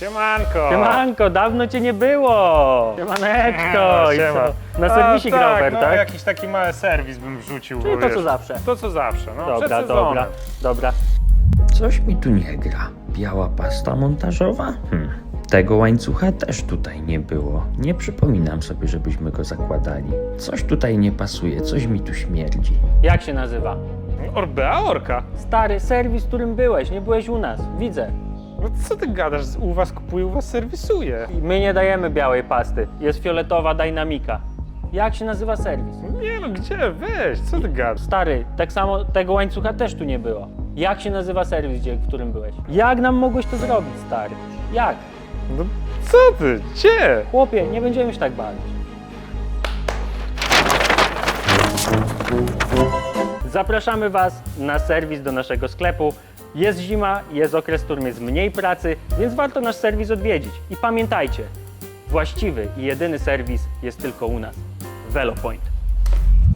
Siemanko! Siemanko, dawno cię nie było! Siemaneczko! I Siema. co? Na A, serwisik tak, Robert, no, tak? jakiś taki mały serwis bym wrzucił. Czyli bo to wiesz, co zawsze. To co zawsze, no przed Dobra, sezonem. dobra, dobra. Coś mi tu nie gra. Biała pasta montażowa? Hm. Tego łańcucha też tutaj nie było. Nie przypominam sobie, żebyśmy go zakładali. Coś tutaj nie pasuje, coś mi tu śmierdzi. Jak się nazywa? Orbea Orka. Stary serwis, w którym byłeś, nie byłeś u nas, widzę. No co ty gadasz? U was kupuję, u was serwisuję. I My nie dajemy białej pasty, jest fioletowa dynamika. Jak się nazywa serwis? Nie no, gdzie? Weź, co ty gadasz? Stary, tak samo tego łańcucha też tu nie było. Jak się nazywa serwis, gdzie, w którym byłeś? Jak nam mogłeś to zrobić, stary? Jak? No co ty? Gdzie? Chłopie, nie będziemy się tak bawić. Zapraszamy Was na serwis do naszego sklepu. Jest zima, jest okres, w którym jest mniej pracy, więc warto nasz serwis odwiedzić. I pamiętajcie, właściwy i jedyny serwis jest tylko u nas. VeloPoint.